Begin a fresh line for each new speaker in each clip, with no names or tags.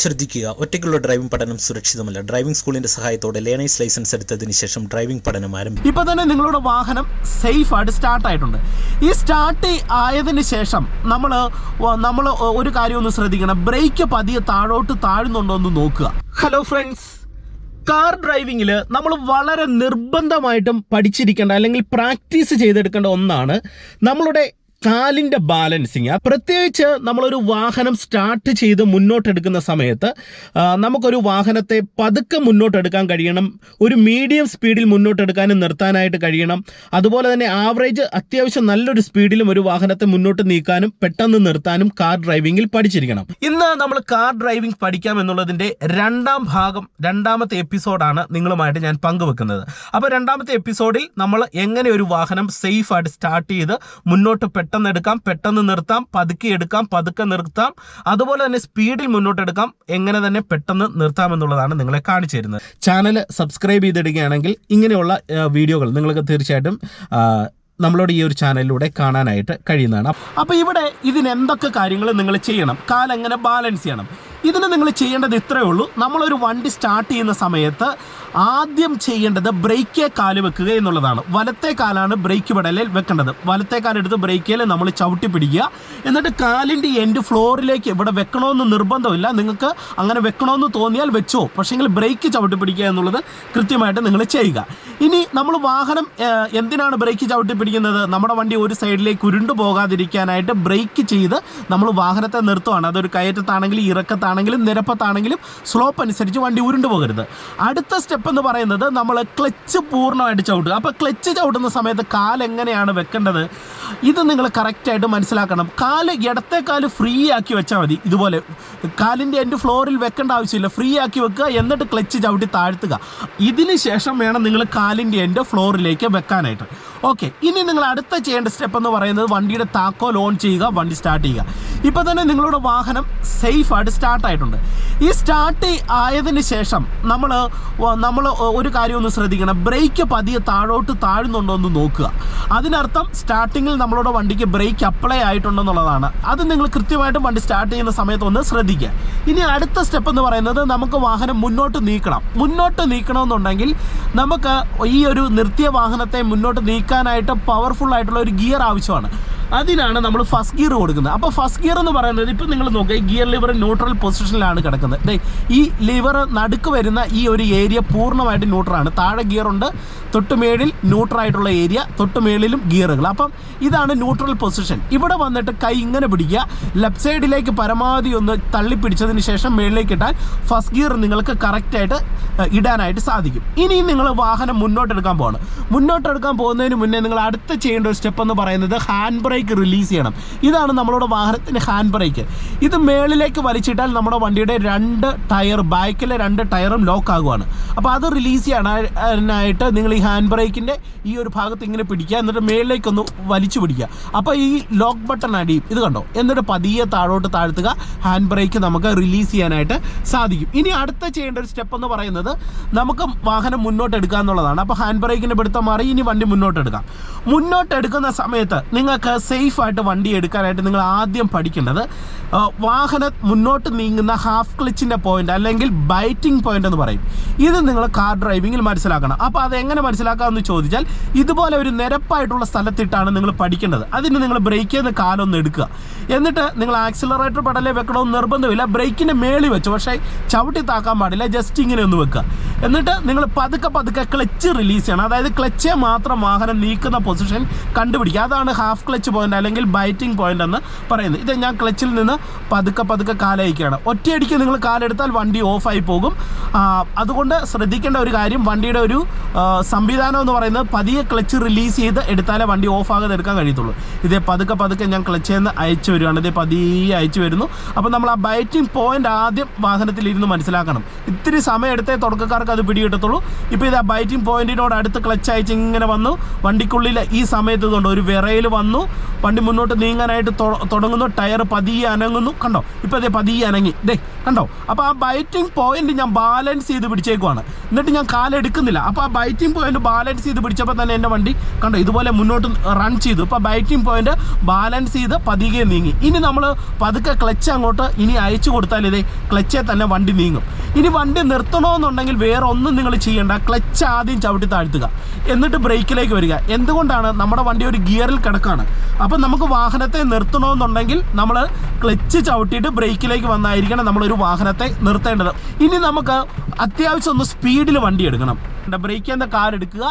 ശ്രദ്ധിക്കുക ഒറ്റയ്ക്കുള്ള ഡ്രൈവിംഗ് പഠനം സുരക്ഷിതമല്ല. ഡ്രൈവിംഗ് സ്കൂളിന്റെ സഹായത്തോടെ ലേണേഴ്സ് ലൈസൻസ് എടുത്തതിന് ശേഷം ഡ്രൈവിംഗ് പഠനം ആരംഭിക്കും.
ഇപ്പൊ തന്നെ നിങ്ങളുടെ വാഹനം സേഫ് ആയിട്ട് സ്റ്റാർട്ട് ആയിട്ടുണ്ട്. ഈ സ്റ്റാർട്ട് ആയതിന് ശേഷം നമ്മൾ നമ്മൾ ഒരു കാര്യം ഒന്ന് ശ്രദ്ധിക്കണം. ബ്രേക്ക് പതിയെ താഴോട്ട് താഴുന്നുണ്ടോ എന്ന് നോക്കുക. ഹലോ ഫ്രണ്ട്സ് കാർ ഡ്രൈവിങ്ങിൽ നമ്മൾ വളരെ നിർബന്ധമായിട്ടും പഠിച്ചിരിക്കേണ്ട അല്ലെങ്കിൽ പ്രാക്ടീസ് ചെയ്തെടുക്കേണ്ട ഒന്നാണ് നമ്മളുടെ കാലിന്റെ ബാലൻസിങ്. പ്രത്യേകിച്ച് നമ്മളൊരു വാഹനം സ്റ്റാർട്ട് ചെയ്ത് മുന്നോട്ടെടുക്കുന്ന സമയത്ത് നമുക്കൊരു വാഹനത്തെ പതുക്കെ മുന്നോട്ടെടുക്കാൻ കഴിയണം ഒരു മീഡിയം സ്പീഡിൽ മുന്നോട്ടെടുക്കാനും നിർത്താനായിട്ട് കഴിയണം അതുപോലെ തന്നെ ആവറേജ് അത്യാവശ്യം നല്ലൊരു സ്പീഡിലും ഒരു വാഹനത്തെ മുന്നോട്ട് നീക്കാനും പെട്ടെന്ന് നിർത്താനും കാർ ഡ്രൈവിംഗിൽ പഠിച്ചിരിക്കണം. ഇന്ന് നമ്മൾ കാർ ഡ്രൈവിംഗ് പഠിക്കാം എന്നുള്ളതിന്റെ രണ്ടാം ഭാഗം രണ്ടാമത്തെ എപ്പിസോഡാണ് നിങ്ങളുമായിട്ട് ഞാൻ പങ്കുവെക്കുന്നത്. അപ്പോൾ രണ്ടാമത്തെ എപ്പിസോഡിൽ നമ്മൾ എങ്ങനെ ഒരു വാഹനം സേഫായിട്ട് സ്റ്റാർട്ട് ചെയ്ത് മുന്നോട്ട് എടുക്കാം പെട്ടെന്ന് നിർത്താം പതുക്കെ എടുക്കാം പതുക്കെ നിർത്താം. അതുപോലെ തന്നെ സ്പീഡിൽ മുന്നോട്ടെടുക്കാം എങ്ങനെ തന്നെ പെട്ടെന്ന് നിർത്താം എന്നുള്ളതാണ് നിങ്ങളെ കാണിച്ചു തരുന്നത് ചാനൽ സബ്സ്ക്രൈബ് ചെയ്തിടുകയാണെങ്കിൽ ഇങ്ങനെയുള്ള വീഡിയോകൾ നിങ്ങൾക്ക് തീർച്ചയായിട്ടും നമ്മളോട് ഈ ഒരു ചാനലിലൂടെ കാണാനായിട്ട് കഴിയുന്നതാണ്. അപ്പോൾ ഇവിടെ ഇതിന് എന്തൊക്കെ കാര്യങ്ങൾ നിങ്ങൾ ചെയ്യണം? കാലെങ്ങനെ ബാലൻസ് ചെയ്യണം? ഇതിന് നിങ്ങൾ ചെയ്യേണ്ടത് ഇത്രയേ ഉള്ളൂ. നമ്മളൊരു വണ്ടി സ്റ്റാർട്ട് ചെയ്യുന്ന സമയത്ത് ആദ്യം ചെയ്യേണ്ടത് ബ്രേക്കേ കാൽ വെക്കുക എന്നുള്ളതാണ്. വലത്തെ കാലാണ് ബ്രേക്ക് പെടലിൽ വെക്കേണ്ടത്. വലത്തെ കാലെടുത്ത് ബ്രേക്കിൽ നമ്മൾ ചവിട്ടി പിടിക്കുക. എന്നിട്ട് കാലിന്റെ എൻഡ് ഫ്ലോറിലേക്ക് ഇവിടെ വെക്കണമെന്ന് നിർബന്ധമില്ല. നിങ്ങൾക്ക് അങ്ങനെ വെക്കണമെന്ന് തോന്നിയാൽ വെച്ചോ. പക്ഷേങ്കിൽ ബ്രേക്ക് ചവിട്ടി പിടിക്കുക എന്നുള്ളത് കൃത്യമായിട്ട് നിങ്ങൾ ചെയ്യുക. ഇനി നമ്മൾ വാഹനം എന്തിനാണ് ബ്രേക്ക് ചവിട്ടി പിടിക്കുന്നത്? നമ്മുടെ വണ്ടി ഒരു സൈഡിലേക്ക് ഉരുണ്ടു പോകാതിരിക്കാനായിട്ട് ബ്രേക്ക് ചെയ്ത് നമ്മൾ വാഹനത്തെ നിർത്തുവാണ്. അതൊരു കയറ്റത്താണെങ്കിലും ഇറക്കത്താണെങ്കിലും നിരപ്പത്താണെങ്കിലും സ്ലോപ്പ് അനുസരിച്ച് വണ്ടി ഉരുണ്ടു പോകരുത്. അടുത്ത സ്റ്റെപ്പ് എന്ന് പറയുന്നത് നമ്മൾ ക്ലച്ച് പൂർണമായിട്ട് ചവിട്ടുക. അപ്പോൾ ക്ലച്ച് ചവിട്ടുന്ന സമയത്ത് കാൽ എങ്ങനെയാണ് വെക്കേണ്ടത്? ഇത് നിങ്ങൾ കറക്റ്റായിട്ട് മനസ്സിലാക്കണം. കാൽ ഇടത്തെ കാൽ ഫ്രീ ആക്കി വെച്ചാൽ മതി. ഇതുപോലെ കാലിന്റെ എന്റെ ഫ്ലോറിൽ വെക്കേണ്ട ആവശ്യമില്ല. ഫ്രീ ആക്കി വെക്കുക എന്നിട്ട് ക്ലച്ച് ചവിട്ടി താഴ്ത്തുക. ഇതിന് ശേഷം വേണം നിങ്ങൾ കാലിന്റെ എന്റെ ഫ്ലോറിലേക്ക് വെക്കാനായിട്ട്. ഓക്കെ ഇനി നിങ്ങൾ അടുത്ത ചെയ്യേണ്ട സ്റ്റെപ്പ് എന്ന് പറയുന്നത് വണ്ടിയുടെ താക്കോൽ ഓൺ ചെയ്യുക വണ്ടി സ്റ്റാർട്ട് ചെയ്യുക. ഇപ്പോൾ തന്നെ നിങ്ങളുടെ വാഹനം സേഫായിട്ട് സ്റ്റാർട്ട് ആയിട്ടുണ്ട്. ഈ സ്റ്റാർട്ട് ആയതിന് ശേഷം നമ്മൾ നമ്മൾ ഒരു കാര്യം ഒന്ന് ശ്രദ്ധിക്കണം. ബ്രേക്ക് പതിയെ താഴോട്ട് താഴുന്നുണ്ടോ എന്ന് നോക്കുക. അതിനർത്ഥം സ്റ്റാർട്ടിങ്ങിൽ നമ്മളുടെ വണ്ടിക്ക് ബ്രേക്ക് അപ്ലൈ ആയിട്ടുണ്ടെന്നുള്ളതാണ്. അത് നിങ്ങൾ കൃത്യമായിട്ടും വണ്ടി സ്റ്റാർട്ട് ചെയ്യുന്ന സമയത്ത് ഒന്ന് ശ്രദ്ധിക്കുക. ഇനി അടുത്ത സ്റ്റെപ്പ് എന്ന് പറയുന്നത് നമുക്ക് വാഹനം മുന്നോട്ട് നീക്കണം. മുന്നോട്ട് നീക്കണമെന്നുണ്ടെങ്കിൽ നമുക്ക് ഈ ഒരു നിർത്തിയ വാഹനത്തെ മുന്നോട്ട് നീക്കാനായിട്ട് പവർഫുൾ ആയിട്ടുള്ള ഒരു ഗിയർ ആവശ്യമാണ്. അതിനാണ് നമ്മൾ ഫസ്റ്റ് ഗിയർ കൊടുക്കുന്നത്. അപ്പോൾ ഫസ്റ്റ് ഗിയർ എന്ന് പറയുന്നത് ഇപ്പം നിങ്ങൾ നോക്കുക ഗിയർ ലിവർ ന്യൂട്രൽ പൊസിഷനിലാണ് കിടക്കുന്നത്. ഈ ലിവർ നടുക്ക് വരുന്ന ഈ ഒരു ഏരിയ പൂർണമായിട്ട് ന്യൂട്രലാണ് താഴെ ഗിയർ ഉണ്ട് തൊട്ടുമേളിൽ ന്യൂട്രൽ ആയിട്ടുള്ള ഏരിയ തൊട്ടുമേളിലും ഗിയറുകൾ അപ്പം ഇതാണ് ന്യൂട്രൽ പൊസിഷൻ ഇവിടെ വന്നിട്ട് കൈ ഇങ്ങനെ പിടിക്കുക. ലെഫ്റ്റ് സൈഡിലേക്ക് പരമാവധി ഒന്ന് തള്ളിപ്പിടിച്ചതിന് ശേഷം മേളിലേക്ക് ഇട്ടാൽ ഫസ്റ്റ് ഗിയർ നിങ്ങൾക്ക് കറക്റ്റായിട്ട് ഇടാനായിട്ട് സാധിക്കും. ഇനി നിങ്ങൾ വാഹനം മുന്നോട്ടെടുക്കാൻ പോവാണ്. മുന്നോട്ടെടുക്കാൻ പോകുന്നതിന് മുന്നേ നിങ്ങൾ അടുത്ത ചെയ്യേണ്ട ഒരു സ്റ്റെപ്പ് എന്ന് പറയുന്നത് ഹാൻഡ് ബ്രേക്ക് റിലീസ് ചെയ്യണം. ഇതാണ് നമ്മളുടെ വാഹനത്തിന്റെ ഹാൻഡ് ബ്രേക്ക് ഇത് മേളിലേക്ക് വലിച്ചിട്ടാൽ നമ്മുടെ വണ്ടിയുടെ രണ്ട് ടയർ ബാക്കിലെ രണ്ട് ടയറും ലോക്ക് ആകുവാണ്. അപ്പോൾ അത് റിലീസ് ചെയ്യാനായിട്ട് നിങ്ങൾ ഈ ഹാൻഡ് ബ്രേക്കിന്റെ ഈ ഒരു ഭാഗത്ത് ഇങ്ങനെ പിടിക്കുക. എന്നിട്ട് മേളിലേക്കൊന്ന് വലിച്ചു പിടിക്കുക. അപ്പോൾ ഈ ലോക്ക് ബട്ടൺ അടിയും. ഇത് കണ്ടോ? എന്നിട്ട് പതിയെ താഴോട്ട് താഴ്ത്തുക. ഹാൻഡ് ബ്രേക്ക് നമുക്ക് റിലീസ് ചെയ്യാനായിട്ട് സാധിക്കും. ഇനി അടുത്ത ചെയ്യേണ്ട ഒരു സ്റ്റെപ്പ് എന്ന് പറയുന്നത് നമുക്ക് വാഹനം മുന്നോട്ട് എടുക്കുക എന്നുള്ളതാണ് അപ്പോൾ ഹാൻഡ് ബ്രേക്കിന്റെ പിടുത്തം മാറി ഇനി വണ്ടി മുന്നോട്ട് മുന്നോട്ട് എടുക്കുന്ന സമയത്ത് നിങ്ങൾക്ക് സേഫായിട്ട് വണ്ടി എടുക്കാനായിട്ട് നിങ്ങൾ ആദ്യം പഠിക്കേണ്ടത് വാഹനം മുന്നോട്ട് നീങ്ങുന്ന ഹാഫ് ക്ലിച്ചിന്റെ പോയിന്റ് അല്ലെങ്കിൽ ബൈറ്റിംഗ് പോയിന്റ് എന്ന് പറയും. ഇത് നിങ്ങൾ കാർ ഡ്രൈവിങ്ങിൽ മനസ്സിലാക്കണം. അപ്പോൾ അത് എങ്ങനെ മനസ്സിലാക്കാമെന്ന് ചോദിച്ചാൽ ഇതുപോലെ ഒരു നിരപ്പായിട്ടുള്ള സ്ഥലത്തിട്ടാണ് നിങ്ങൾ പഠിക്കേണ്ടത്. അതിന് നിങ്ങൾ ബ്രേക്കിൽ നിന്ന് കാലൊന്ന് എടുക്കുക. എന്നിട്ട് നിങ്ങൾ ആക്സിലറേറ്റർ പെടലേ വെക്കണമെന്ന് നിർബന്ധമില്ല. ബ്രേക്കിന്റെ മേളി വെച്ചു പക്ഷേ ചവിട്ടി താക്കാൻ പാടില്ല. ജസ്റ്റ് ഇങ്ങനെ ഒന്ന് വെക്കുക. എന്നിട്ട് നിങ്ങൾ പതുക്കെ പതുക്കെ ക്ലച്ച് റിലീസ് ചെയ്യണം. അതായത് ക്ലച്ചെ മാത്രം വാഹനം നീക്കുന്ന പൊസിഷൻ കണ്ടുപിടിക്കുക. അതാണ് ഹാഫ് ക്ലച്ച് പോയിന്റ് അല്ലെങ്കിൽ ബൈറ്റിംഗ് പോയിന്റ് എന്ന് പറയുന്നത്. ഇത് ഞാൻ ക്ലച്ചിൽ നിന്ന് പതുക്കെ പതുക്കെ കാലയക്കുകയാണ് ഒറ്റയടിക്ക് നിങ്ങൾ കാലെടുത്താൽ വണ്ടി ഓഫായി പോകും. അതുകൊണ്ട് ശ്രദ്ധിക്കേണ്ട ഒരു കാര്യം വണ്ടിയുടെ ഒരു സംവിധാനം എന്ന് പറയുന്നത് പതിയെ ക്ലച്ച് റിലീസ് ചെയ്ത് എടുത്താലേ വണ്ടി ഓഫാകാതെ എടുക്കാൻ കഴിയത്തുള്ളൂ. ഇതേ പതുക്കെ പതുക്കെ ഞാൻ ക്ലച്ചിൽ നിന്ന് അയച്ചു വരുവാണ്. ഇതേ പതിയെ അയച്ചു വരുന്നു. അപ്പോൾ നമ്മൾ ആ ബൈറ്റിംഗ് പോയിന്റ് ആദ്യം വാഹനത്തിലിരുന്ന് മനസ്സിലാക്കണം. ഇത്തിരി സമയം എടുത്തേ തുടക്കക്കാർക്ക് അത് പിടികിട്ടത്തുള്ളൂ. ഇപ്പോൾ ഇത് ആ ബൈറ്റിംഗ് പോയിന്റിനോട് അടുത്ത് ക്ലച്ച് അയച്ച് ഇങ്ങനെ വന്നു. വണ്ടിക്കുള്ളിൽ ഈ സമയത്ത് ഇതുണ്ട് ഒരു വിറയിൽ വന്നു. വണ്ടി മുന്നോട്ട് നീങ്ങാനായിട്ട് തുടങ്ങുന്നു. ടയർ പതിയെ അനങ്ങുന്നു. അനങ്ങുന്നു കണ്ടോ? ഇപ്പോൾ അതേ പതിയെ അനങ്ങി. ഡേ കണ്ടോ? അപ്പോൾ ആ ബൈറ്റിംഗ് പോയിന്റ് ഞാൻ ബാലൻസ് ചെയ്ത് പിടിച്ചേക്കുവാണ്. എന്നിട്ട് ഞാൻ കാലെടുക്കുന്നില്ല അപ്പോൾ ആ ബൈറ്റിംഗ് പോയിന്റ് ബാലൻസ് ചെയ്ത് പിടിച്ചപ്പോൾ തന്നെ എന്റെ വണ്ടി കണ്ടോ? ഇതുപോലെ മുന്നോട്ട് റൺ ചെയ്തു. ഇപ്പോൾ ബൈറ്റിംഗ് പോയിന്റ് ബാലൻസ് ചെയ്ത് പതിയെ നീങ്ങി. ഇനി നമ്മൾ പതുക്കെ ക്ലച്ച് അങ്ങോട്ട് ഇനി അയച്ചു കൊടുത്താൽ ഇതേ ക്ലച്ചേ തന്നെ വണ്ടി നീങ്ങും. ഇനി വണ്ടി നിർത്തണമെന്നുണ്ടെങ്കിൽ വേറെ ഒന്നും നിങ്ങൾ ചെയ്യേണ്ട. ക്ലച്ച് ആദ്യം ചവിട്ടി താഴ്ത്തുക. എന്നിട്ട് ബ്രേക്കിലേക്ക് വരിക. എന്തുകൊണ്ടാണ് നമ്മുടെ വണ്ടി ഒരു ഗിയറിൽ കിടക്കാണ്? അപ്പം നമുക്ക് വാഹനത്തെ നിർത്തണമെന്നുണ്ടെങ്കിൽ നമ്മൾ ക്ലച്ച് ചവിട്ടിയിട്ട് ബ്രേക്കിലേക്ക് വന്നായിരിക്കണം നമ്മളൊരു വാഹനത്തെ നിർത്തേണ്ടത്. ഇനി നമുക്ക് അത്യാവശ്യം ഒന്ന് സ്പീഡിൽ വണ്ടി എടുക്കണം. ബ്രേക്ക് ചെയ്യുന്ന കാർ എടുക്കുക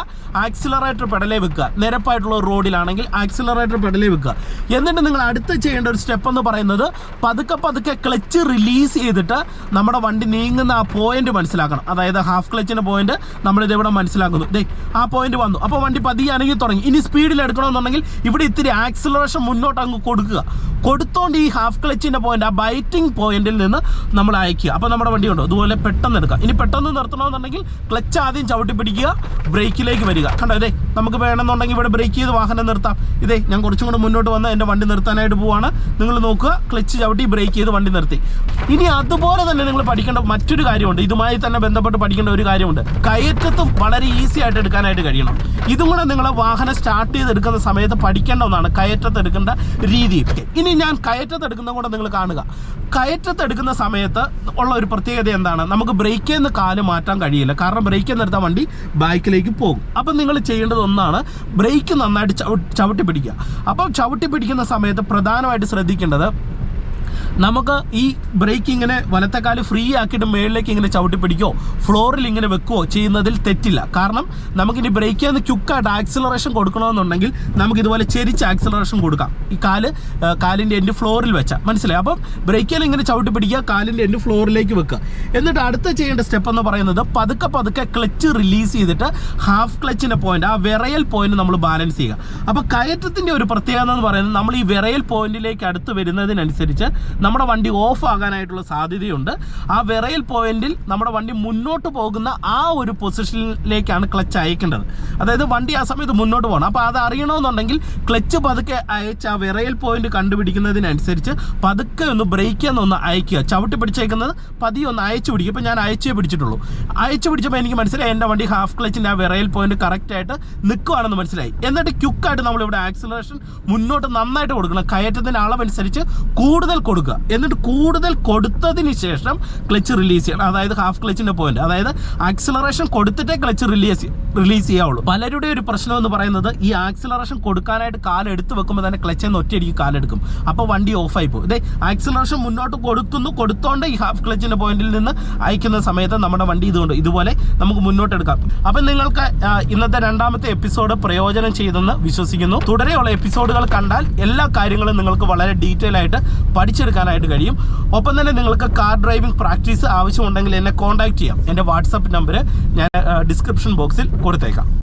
ആക്സിലറേറ്റർ പെടലേ വെക്കുക. നിരപ്പായിട്ടുള്ള റോഡിലാണെങ്കിൽ ആക്സിലറേറ്റർ പെടലേ വെക്കുക. എന്നിട്ട് നിങ്ങൾ അടുത്ത് ചെയ്യേണ്ട ഒരു സ്റ്റെപ്പ് എന്ന് പറയുന്നത് പതുക്കെ പതുക്കെ ക്ലച്ച് റിലീസ് ചെയ്തിട്ട് നമ്മുടെ വണ്ടി നീങ്ങുന്ന ആ പോയിന്റ് മനസ്സിലാക്കണം. അതായത് ഹാഫ് ക്ലച്ചിന്റെ പോയിന്റ് നമ്മളിത് ഇവിടെ മനസ്സിലാക്കുന്നു. ദേ ആ പോയിന്റ് വന്നു. അപ്പോൾ വണ്ടി പതിയാണെങ്കിൽ തുടങ്ങി. ഇനി സ്പീഡിൽ എടുക്കണമെന്നുണ്ടെങ്കിൽ ഇവിടെ ഇത്തിരി ആക്സിലറേഷൻ മുന്നോട്ട് അങ്ങ് കൊടുക്കുക. കൊടുത്തോണ്ട് ഈ ഹാഫ് ക്ലച്ചിന്റെ പോയിന്റ് ആ ബൈറ്റിംഗ് പോയിന്റിൽ നിന്ന് നമ്മൾ അയക്കുക അപ്പോൾ നമ്മുടെ വണ്ടി ഉണ്ടോ? അതുപോലെ പെട്ടെന്ന് എടുക്കുക ഇനി പെട്ടെന്ന് നിർത്തണമെന്നുണ്ടെങ്കിൽ ക്ലച്ച് ആദ്യം ചവിട്ടി പിടിക്കുക ബ്രേക്കിലേക്ക് വരിക. കണ്ടോ ഇതേ നമുക്ക് വേണമെന്നുണ്ടെങ്കിൽ ഇവിടെ ബ്രേക്ക് ചെയ്ത് വാഹനം നിർത്താം. ഇതേ ഞാൻ കുറച്ചും കൂടെ മുന്നോട്ട് വന്ന് എന്റെ വണ്ടി നിർത്താനായിട്ട് പോവാണ്. നിങ്ങൾ നോക്കുക ക്ലച്ച് ചവിട്ടി ബ്രേക്ക് ചെയ്ത് വണ്ടി നിർത്തി. ഇനി അതുപോലെ തന്നെ നിങ്ങൾ പഠിക്കേണ്ട മറ്റൊരു കാര്യമുണ്ട്. ഇതുമായി തന്നെ ബന്ധപ്പെട്ട് പഠിക്കേണ്ട ഒരു കാര്യമുണ്ട്. കയറ്റത്തും വളരെ ഈസി ആയിട്ട് എടുക്കാനായിട്ട് കഴിയണം. ഇതും കൂടെ നിങ്ങൾ വാഹനം സ്റ്റാർട്ട് ചെയ്തെടുക്കുന്ന സമയത്ത് പഠിക്കേണ്ട ഒന്നാണ് കയറ്റത്ത് എടുക്കേണ്ട രീതി. ഇനി ഞാൻ കയറ്റത്ത് എടുക്കുന്നത് കൂടെ നിങ്ങൾ കാണുക. കയറ്റത്തെടുക്കുന്ന സമയത്ത് ഉള്ള ഒരു പ്രത്യേകത എന്താണ്? നമുക്ക് ബ്രേക്കിൽ നിന്ന് കാൽ മാറ്റാൻ കഴിയില്ല. കാരണം ബ്രേക്കിൽ എടുത്താൽ വണ്ടി ബാക്കിലേക്ക് പോകും. അപ്പം നിങ്ങൾ ചെയ്യേണ്ടത് ഒന്നാണ് ബ്രേക്ക് നന്നായിട്ട് ചവി- ചവിട്ടി പിടിക്കുക അപ്പം ചവിട്ടി പിടിക്കുന്ന സമയത്ത് പ്രധാനമായിട്ട് ശ്രദ്ധിക്കേണ്ടത് നമുക്ക് ഈ ബ്രേക്ക് ഇങ്ങനെ വലത്തെക്കാൽ ഫ്രീ ആക്കിയിട്ട് മേളിലേക്ക് ഇങ്ങനെ ചവിട്ടി പിടിക്കോ ഫ്ലോറിൽ ഇങ്ങനെ വെക്കുകയോ ചെയ്യുന്നതിൽ തെറ്റില്ല. കാരണം നമുക്കിനി ബ്രേക്കിൽ നിന്ന് ക്യുക്കായിട്ട് ആക്സിലറേഷൻ കൊടുക്കണമെന്നുണ്ടെങ്കിൽ നമുക്ക് ഇതുപോലെ ചെരിച്ച് ആക്സിലറേഷൻ കൊടുക്കാം. ഈ കാൽ കാലിന്റെ എന്റെ ഫ്ലോറിൽ വെച്ചാൽ മനസ്സിലായി? അപ്പം ബ്രേക്കിൽ ഇങ്ങനെ ചവിട്ടി പിടിക്കുക കാലിന്റെ എന്റെ ഫ്ലോറിലേക്ക് വെക്കുക. എന്നിട്ട് അടുത്ത ചെയ്യേണ്ട സ്റ്റെപ്പ് എന്ന് പറയുന്നത് പതുക്കെ പതുക്കെ ക്ലച്ച് റിലീസ് ചെയ്തിട്ട് ഹാഫ് ക്ലച്ചിന്റെ പോയിന്റ് ആ വിറയൽ പോയിന്റ് നമ്മൾ ബാലൻസ് ചെയ്യുക. അപ്പോൾ കയറ്റത്തിന്റെ ഒരു പ്രത്യേകത എന്ന് പറയുന്നത് നമ്മൾ ഈ വിറയൽ പോയിന്റിലേക്ക് അടുത്ത് വരുന്നതിനനുസരിച്ച് നമ്മുടെ വണ്ടി ഓഫ് ആകാനായിട്ടുള്ള സാധ്യതയുണ്ട്. ആ വിറയൽ പോയിന്റിൽ നമ്മുടെ വണ്ടി മുന്നോട്ട് പോകുന്ന ആ ഒരു പൊസിഷനിലേക്കാണ് ക്ലച്ച് അയക്കേണ്ടത്. അതായത് വണ്ടി ആ സമയത്ത് മുന്നോട്ട് പോകണം. അപ്പോൾ അത് അറിയണമെന്നുണ്ടെങ്കിൽ ക്ലച്ച് പതുക്കെ അയച്ച് ആ വിറയൽ പോയിന്റ് കണ്ടുപിടിക്കുന്നതിനനുസരിച്ച് പതുക്കെ ഒന്ന് ബ്രേക്ക് ഒന്ന് അയക്കുക. ചവിട്ടി പിടിച്ചേക്കുന്നത് പതിയെ ഒന്ന് അയച്ചു പിടിക്കും. ഇപ്പോൾ ഞാൻ അയച്ചേ പിടിച്ചിട്ടുള്ളൂ. അയച്ചു പിടിച്ചപ്പോൾ എനിക്ക് മനസ്സിലായി എന്റെ വണ്ടി ഹാഫ് ക്ലച്ചിന്റെ ആ വിറയൽ പോയിന്റ് കറക്റ്റായിട്ട് നിൽക്കുവാണെന്ന് മനസ്സിലായി. എന്നിട്ട് ക്യുക്കായിട്ട് നമ്മളിവിടെ ആക്സിലറേഷൻ മുന്നോട്ട് നന്നായിട്ട് കൊടുക്കണം. കയറ്റത്തിന്റെ അളവനുസരിച്ച് കൂടുതൽ കൊടുക്കുക. എന്നിട്ട് കൂടുതൽ കൊടുത്തതിന് ശേഷം ക്ലച്ച് റിലീസ് ചെയ്യണം. അതായത് ഹാഫ് ക്ലച്ചിന്റെ പോയിന്റ് അതായത് ആക്സിലറേഷൻ കൊടുത്തിട്ടേ ക്ലച്ച് റിലീസ് റിലീസ് ചെയ്യാവുള്ളൂ. പലരുടെ ഒരു പ്രശ്നം എന്ന് പറയുന്നത് ഈ ആക്സിലറേഷൻ കൊടുക്കാനായിട്ട് കാൽ എടുത്ത് വെക്കുമ്പോൾ തന്നെ ക്ലച്ചിൽ നിന്ന് ഒറ്റയടിക്ക് കാലെടുക്കും അപ്പോൾ വണ്ടി ഓഫായി പോകും. ഇതേ ആക്സിലറേഷൻ മുന്നോട്ട് കൊടുക്കുന്നു. കൊടുത്തോണ്ട് ഈ ഹാഫ് ക്ലച്ചിന്റെ പോയിന്റിൽ നിന്ന് അയക്കുന്ന സമയത്ത് നമ്മുടെ വണ്ടി ഇതുകൊണ്ട് ഇതുപോലെ നമുക്ക് മുന്നോട്ട് എടുക്കാം. അപ്പം നിങ്ങൾക്ക് ഇന്നത്തെ രണ്ടാമത്തെ എപ്പിസോഡ് പ്രയോജനം ചെയ്തെന്ന് വിശ്വസിക്കുന്നു. തുടരെയുള്ള എപ്പിസോഡുകൾ കണ്ടാൽ എല്ലാ കാര്യങ്ങളും നിങ്ങൾക്ക് വളരെ ഡീറ്റെയിൽ ആയിട്ട് പഠിച്ചെടുക്കാനായിട്ട് കഴിയും. ഒപ്പം തന്നെ നിങ്ങൾക്ക് കാർ ഡ്രൈവിംഗ് പ്രാക്ടീസ് ആവശ്യമുണ്ടെങ്കിൽ എന്നെ കോൺടാക്ട് ചെയ്യാം. എന്റെ വാട്സപ്പ് നമ്പർ ഞാൻ ഡിസ്ക്രിപ്ഷൻ ബോക്സിൽ കൊടുത്തേക്കാം.